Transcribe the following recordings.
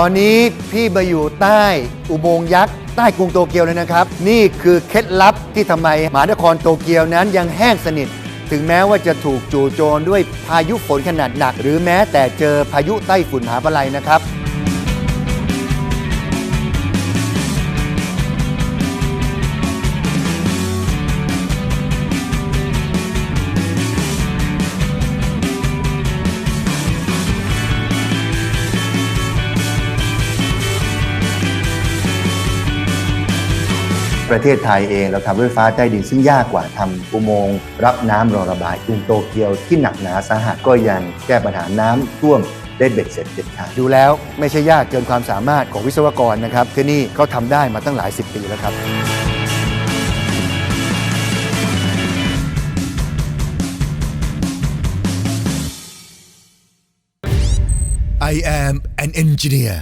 ตอนนี้พี่มาอยู่ใต้อุโมงค์ยักษ์ใต้กรุงโตเกียวเลยนะครับ นี่คือเคล็ดลับที่ทำไมมหานครโตเกียวนั้นยังแห้งสนิท ถึงแม้ว่าจะถูกจู่โจมด้วยพายุฝนขนาดหนัก หรือแม้แต่เจอพายุไต้ฝุ่นมหาปลัยนะครับ ประเทศไทยเองเราทำรถไฟฟ้าใต้ดินซึ่งยากกว่าทำอุโมงค์รับน้ำรอระบายกรุงโตเกียวที่หนักหนาสาหัสก็ยังแก้ปัญหาน้ำท่วมได้เบ็ดเสร็จเด็ดขาดดูแล้วไม่ใช่ยากเกินความสามารถของวิศวกรนะครับที่นี่เขาทำได้มาตั้งหลายสิบปีแล้วครับ I am an engineer.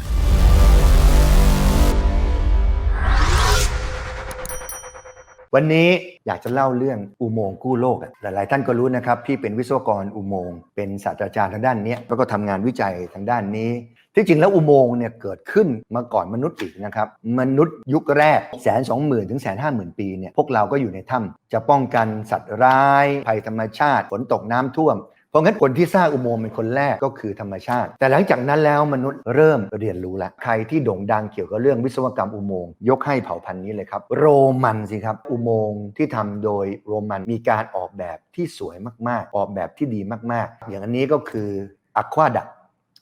วันนี้อยากจะเล่าเรื่องอุโมงค์กู้โลกอะหลาย ๆ ท่านก็รู้นะครับพี่เป็นวิศวกรอุโมงค์เป็นศาสตราจารย์ทางด้านนี้แล้วก็ทำงานวิจัยทางด้านนี้ ที่จริงแล้วอุโมงค์เนี่ยเกิดขึ้นมาก่อนมนุษย์อีกนะครับมนุษย์ยุคแรกแสนสองหมื่นถึงแสนห้าหมื่นปีเนี่ยพวกเราก็อยู่ในถ้ำจะป้องกันสัตว์ร้ายภัยธรรมชาติฝนตกน้ำท่วม เพราะงั้นคนที่สร้างอุโมงค์เป็นคนแรกก็คือธรรมชาติ แต่หลังจากนั้นแล้วมนุษย์เริ่มเรียนรู้ละใครที่โด่งดังเกี่ยวกับเรื่องวิศวกรรมอุโมงค์ยกให้เผ่าพันธุ์นี้เลยครับ โรมันสิครับ อุโมงค์ที่ทำโดยโรมันมีการออกแบบที่สวยมากๆ ออกแบบที่ดีมากๆ อย่างอันนี้ก็คืออะควาดัก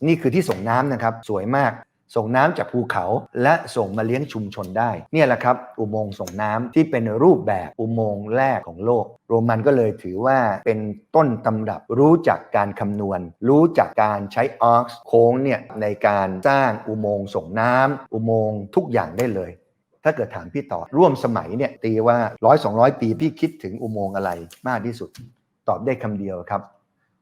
นี่คือที่ส่งน้ำนะครับสวยมาก ส่งน้ำจากภูเขา และส่งมาเลี้ยงชุมชนได้ เนี่ยแหละครับอุโมงค์ส่งน้ำที่เป็นรูปแบบอุโมงค์แรกของโลก โรมันก็เลยถือว่าเป็นต้นตำรับรู้จักการคำนวณ รู้จักการใช้อาร์โค้งเนี่ยในการสร้างอุโมงค์ส่งน้ำอุโมงค์ทุกอย่างได้เลยถ้าเกิดถามพี่ต่อร่วมสมัยเนี่ยตีว่าร้อยสองร้อยปีพี่คิดถึงอุโมงค์อะไรมากที่สุด ตอบได้คำเดียวครับ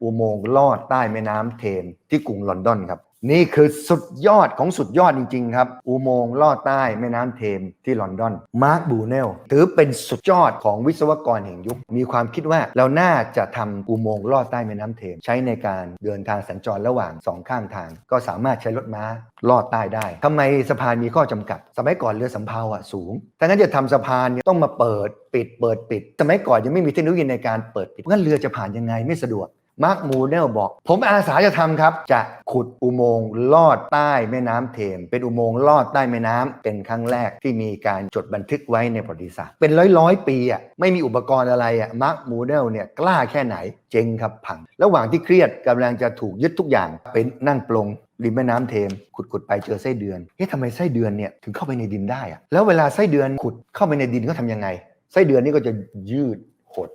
อุโมงค์ลอดใต้แม่น้ำเทม ที่กรุงลอนดอนครับ นี่คือสุดยอดของสุดยอดจริง ๆ ครับ อุโมงค์ลอดใต้แม่น้ำเทมที่ลอนดอน มาร์คบูเนลถือเป็นสุดยอดของวิศวกรแห่งยุค มีความคิดว่าเราน่าจะทำอุโมงค์ลอดใต้แม่น้ำเทม ใช้ในการเดินทางสัญจรระหว่างสองข้างทาง ก็สามารถใช้รถม้าลอดใต้ได้ทำไมสะพานมีข้อจำกัด สมัยก่อนเรือสำเภาอะสูงถ้างั้นจะทำสะพานเนี่ยต้องมาเปิดปิดเปิดปิด สมัยก่อนยังไม่มีเทคโนโลยีในการเปิดปิดเพราะงั้นเรือจะผ่านยังไงไม่สะดวก มาร์คมูเนลบอก ผมอาสาจะทำครับ จะขุดอุโมงค์ลอดใต้แม่น้ำเทม เป็นอุโมงค์ลอดใต้แม่น้ำเป็นครั้งแรกที่มีการจดบันทึกไว้ในประวัติศาสตร์ เป็นร้อยร้อยปีอะไม่มีอุปกรณ์อะไรอะมาร์คมูเนลเนี่ยกล้าแค่ไหนเจ๊งครับพัง ระหว่างที่เครียดกำลังจะถูกยึดทุกอย่างเป็นนั่งปลงริมแม่น้ำเทมขุดขุดๆไปเจอไส้เดือนเฮ้ยทำไมไส้เดือนเนี่ยถึงเข้าไปในดินได้อะแล้วเวลาไส้เดือนขุดเข้าไปในดินก็ทำยังไง ไส้เดือนนี่ก็จะยืดหด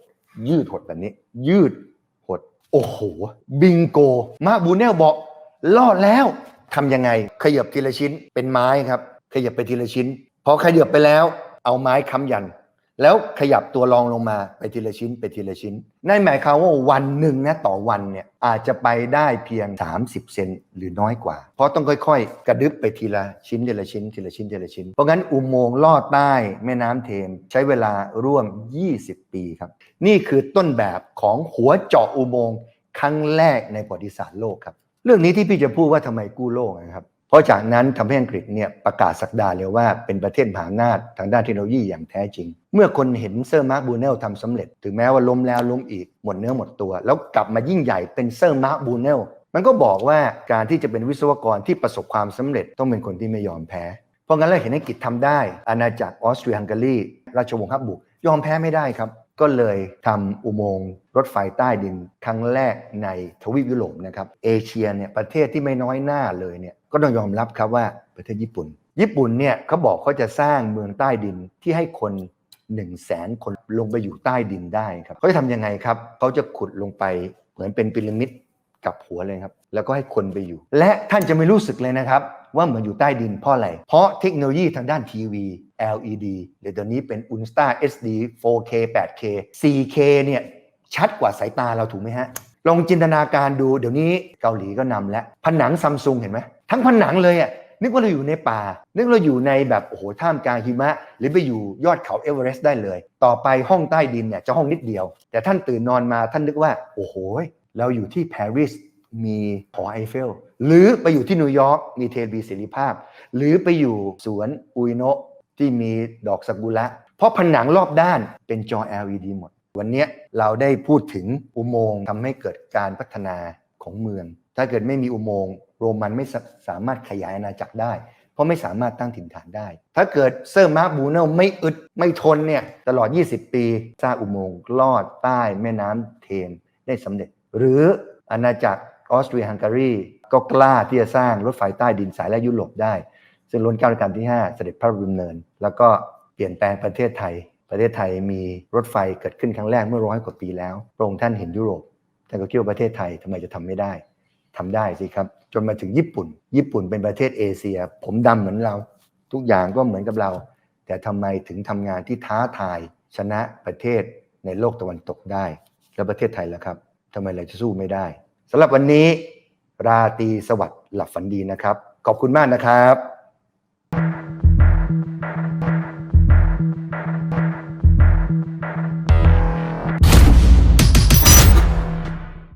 ยืดหดแบบนี้ ยืด โอ้โห บิงโก มาบูเนลบอกรอดแล้วทำยังไง ขยับทีละชิ้นเป็นไม้ครับ ขยับไปทีละชิ้น พอขยับไปแล้ว เอาไม้ค้ำยัน แล้วขยับตัวรองลงมาไปทีละชิ้นไปทีละชิ้นนั่นหมายความว่าวันหนึ่งนะต่อวันเนี่ยอาจจะไปได้เพียง 30 เซนหรือน้อยกว่า เพราะต้องค่อยๆ กระดึบไปทีละชิ้นทีละชิ้นทีละชิ้นทีละชิ้น เพราะงั้นอุโมงค์ลอดใต้แม่น้ำเทม ใช้เวลาร่วม 20 ปีครับ นี่คือต้นแบบของหัวเจาะอุโมงค์ครั้งแรกในประวัติศาสตร์โลกครับ เรื่องนี้ที่พี่จะพูดว่าทำไมกู้โลกนะครับ เพราะจากนั้นทำให้อังกฤษเนี่ยประกาศสักดาเลยว่าเป็นประเทศมหาอำนาจทางด้านเทคโนโลยีอย่างแท้จริง เมื่อคนเห็นเซอร์มาร์คบูเนลทำสำเร็จ ถึงแม้ว่าล้มแล้วล้มอีกหมดเนื้อหมดตัว แล้วกลับมายิ่งใหญ่เป็นเซอร์มาร์คบูเนลมันก็บอกว่าการที่จะเป็นวิศวกรที่ประสบความสำเร็จต้องเป็นคนที่ไม่ยอมแพ้ เพราะงั้นเราเห็นอังกฤษทำได้ อาณาจักรออสเตรียฮังการีราชวงศ์ฮับบุกยอมแพ้ไม่ได้ครับ ก็เลยทำอุโมงค์รถไฟใต้ดินครั้งแรกในทวีปยุโรปนะครับเอเชียเนี่ยประเทศที่ไม่น้อยหน้าเลยเนี่ยก็ต้องยอมรับครับว่าประเทศญี่ปุ่น ญี่ปุ่นเนี่ยเขาบอกเขาจะสร้างเมืองใต้ดินที่ให้คน1นึ่งแสนคนลงไปอยู่ใต้ดินได้ครับเขาจะทำยังไงครับเขาจะขุดลงไปเหมือนเป็นพีระมิด กับหัวเลยครับ แล้วก็ให้คนไปอยู่ และท่านจะไม่รู้สึกเลยนะครับ ว่าเหมือนอยู่ใต้ดินเพราะอะไร เพราะเทคโนโลยีทางด้านทีวี LED เดี๋ยวตอนนี้เป็น Ultra SD 4K 8K 4K เนี่ยชัดกว่าสายตาเราถูกไหมฮะลองจินตนาการดูเดี๋ยวนี้เกาหลีก็นำแล้ว ผนังซัมซุงเห็นไหมทั้งผนังเลยอะนึกว่าเราอยู่ในป่า นึกว่าเราอยู่ในแบบโอ้โหท่ามกลางหิมะ หรือไปอยู่ยอดเขาเอเวอเรสต์ได้เลย ต่อไปห้องใต้ดินเนี่ยจะห้องนิดเดียว แต่ท่านตื่นนอนมาท่านนึกว่า โอ้โหเราอยู่ที่ปารีสมีหอไอเฟล หรือไปอยู่ที่นิวยอร์กมีเทวีเสรีภาพ หรือไปอยู่สวนอุยโนะที่มีดอกซากุระเพราะผนังรอบด้านเป็นจอ LED หมด วันนี้เราได้พูดถึงอุโมงค์ทำให้เกิดการพัฒนาของเมือง ถ้าเกิดไม่มีอุโมงค์โรมันไม่สามารถขยายอาณาจักรได้ เพราะไม่สามารถตั้งถิ่นฐานได้ ถ้าเกิดเซอร์มาร์บูเนลไม่อึดไม่ทนเนี่ยตลอด 20 ปีสร้างอุโมงค์ลอดใต้แม่น้ำเทนได้สำเร็จ หรืออาณาจักรออสเตรียฮังการีก็กล้าที่จะสร้างรถไฟใต้ดินสายและยุโรปได้ ซึ่งล้นเก้ารัชกาลที่ 5 เสด็จพระดำเนิน แล้วก็เปลี่ยนแปลงประเทศไทย ประเทศไทยมีรถไฟเกิดขึ้นครั้งแรกเมื่อร้อยกว่าปีแล้วพระองค์ท่านเห็นยุโรปท่านก็คิดว่าประเทศไทยทำไมจะทำไม่ได้ทำได้สิครับ จนมาถึงญี่ปุ่น ญี่ปุ่นเป็นประเทศเอเชีย ผมดำเหมือนเรา ทุกอย่างก็เหมือนกับเรา แต่ทำไมถึงทำงานที่ท้าทายชนะประเทศในโลกตะวันตกได้ แล้วประเทศไทยล่ะครับ ทำไมเราจะสู้ไม่ได้สำหรับวันนี้ ราตรีสวัสดิ์หลับฝันดีนะครับ ขอบคุณมากนะครับ